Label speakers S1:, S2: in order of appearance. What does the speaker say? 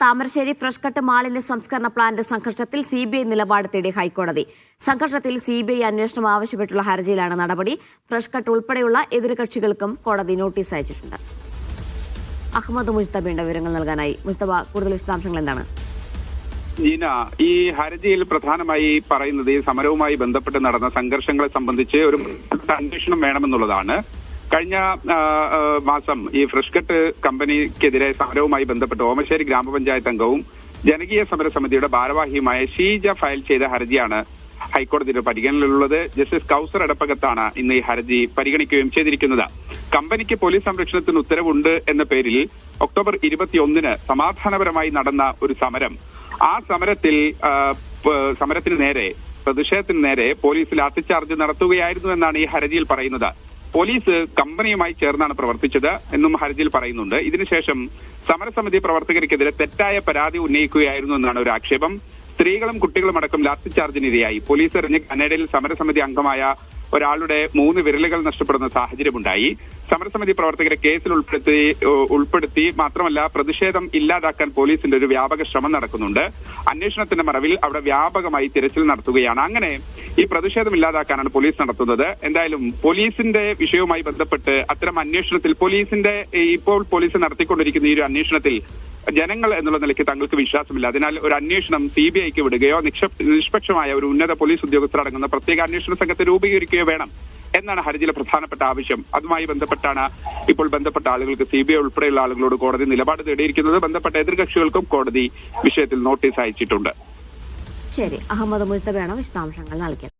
S1: Thamarassery fresh cut മാലിന്യ സംസ്കരണ plant സംഘർഷത്തിൽ സി ബി ഐ നിലപാട് തേടി ഹൈക്കോടതി. സംഘർഷത്തിൽ സി ബി ഐ അന്വേഷണം ആവശ്യപ്പെട്ടുള്ള ഹർജിയിലാണ് നടപടി. ഫ്രഷ് കട്ട് ഉൾപ്പെടെയുള്ള എതിർകക്ഷികൾക്കും കോടതി നോട്ടീസ് അയച്ചിട്ടുണ്ട്. അഹമ്മദ് മുജ്തബിന്റെ വിവരങ്ങൾ നൽകാനായി. മുസ്തബ കൂടുതൽ വിശദാംശങ്ങൾ എന്താണ്?
S2: ജീന ഈ ഹർജിയിൽ പ്രധാനമായി പറയുന്നത് ഈ സമരവുമായി ബന്ധപ്പെട്ട് നടന്ന സംഘർഷങ്ങളെ സംബന്ധിച്ച് ഒരു അന്വേഷണം വേണമെന്നുള്ളതാണ്. കഴിഞ്ഞ മാസം ഈ ഫ്രഷ്കട്ട് കമ്പനിക്കെതിരെ സമരവുമായി ബന്ധപ്പെട്ട് ഓമശ്ശേരി ഗ്രാമപഞ്ചായത്ത് അംഗവും ജനകീയ സമര സമിതിയുടെ ഭാരവാഹിയുമായ ഷീജ ഫയൽ ചെയ്ത ഹർജിയാണ് ഹൈക്കോടതിയുടെ പരിഗണനയിലുള്ളത്. ജസ്റ്റിസ് കൌസർ അടപ്പകത്താണ് ഇന്ന് ഈ ഹർജി പരിഗണിക്കുകയും ചെയ്തിരിക്കുന്നത്. കമ്പനിക്ക് പോലീസ് സംരക്ഷണത്തിന് ഉത്തരവുണ്ട് എന്ന പേരിൽ ഒക്ടോബർ ഇരുപത്തിയൊന്നിന് സമാധാനപരമായി നടന്ന ഒരു സമരം. ആ സമരത്തിൽ സമരത്തിന് നേരെ പ്രതിഷേധത്തിന് നേരെ പോലീസ് ലാത്തിച്ചാർജ് നടത്തുകയായിരുന്നു എന്നാണ് ഈ ഹർജിയിൽ പറയുന്നത്. പോലീസ് കമ്പനിയുമായി ചേർന്നാണ് പ്രവർത്തിച്ചത് എന്നും ഹർജിയിൽ പറയുന്നുണ്ട്. ഇതിനുശേഷം സമരസമിതി പ്രവർത്തകർക്കെതിരെ തെറ്റായ പരാതി ഉന്നയിക്കുകയായിരുന്നു എന്നാണ് ഒരു ആക്ഷേപം. സ്ത്രീകളും കുട്ടികളും അടക്കം ലാത്തി ചാർജിനിരയായി. പോലീസ് എറിഞ്ഞ് കനഡയിൽ സമരസമിതി അംഗമായ ഒരാളുടെ മൂന്ന് വിരലുകൾ നഷ്ടപ്പെടുന്ന സാഹചര്യമുണ്ടായി. സമരസമിതി പ്രവർത്തകരെ കേസിൽ ഉൾപ്പെടുത്തി ഉൾപ്പെടുത്തി മാത്രമല്ല പ്രതിഷേധം ഇല്ലാതാക്കാൻ പോലീസിന്റെ ഒരു വ്യാപക ശ്രമം നടക്കുന്നുണ്ട്. അന്വേഷണത്തിന്റെ മറവിൽ അവിടെ വ്യാപകമായി തിരച്ചിൽ നടത്തുകയാണ്. അങ്ങനെ ഈ പ്രതിഷേധം ഇല്ലാതാക്കാനാണ് പോലീസ് നടത്തുന്നത്. എന്തായാലും പോലീസിന്റെ വിഷയവുമായി ബന്ധപ്പെട്ട് അത്തരം അന്വേഷണത്തിൽ പോലീസിന്റെ ഇപ്പോൾ പോലീസ് നടത്തിക്കൊണ്ടിരിക്കുന്ന ഈ ഒരു അന്വേഷണത്തിൽ ജനങ്ങൾ എന്നുള്ള നിലയ്ക്ക് തങ്ങൾക്ക് വിശ്വാസമില്ല. അതിനാൽ ഒരു അന്വേഷണം സി ബി ഐക്ക് വിടുകയോ നിഷ്പക്ഷമായ ഒരു ഉന്നത പോലീസ് ഉദ്യോഗസ്ഥർ അടങ്ങുന്ന പ്രത്യേക അന്വേഷണ സംഘത്തെ രൂപീകരിക്കുകയോ വേണം എന്നാണ് ഹർജിയിലെ പ്രധാനപ്പെട്ട ആവശ്യം. അതുമായി ബന്ധപ്പെട്ടാണ് ഇപ്പോൾ ബന്ധപ്പെട്ട ആളുകൾക്ക് സി ബി ഐ ഉൾപ്പെടെയുള്ള ആളുകളോട് കോടതി നിലപാട് തേടിയിരിക്കുന്നത്. ബന്ധപ്പെട്ട എതിർകക്ഷികൾക്കും കോടതി വിഷയത്തിൽ നോട്ടീസ് അയച്ചിട്ടുണ്ട്.
S1: ശരി. അഹമ്മദ് മുസ്തബയാണ് വിശദാംശങ്ങൾ നൽകിയത്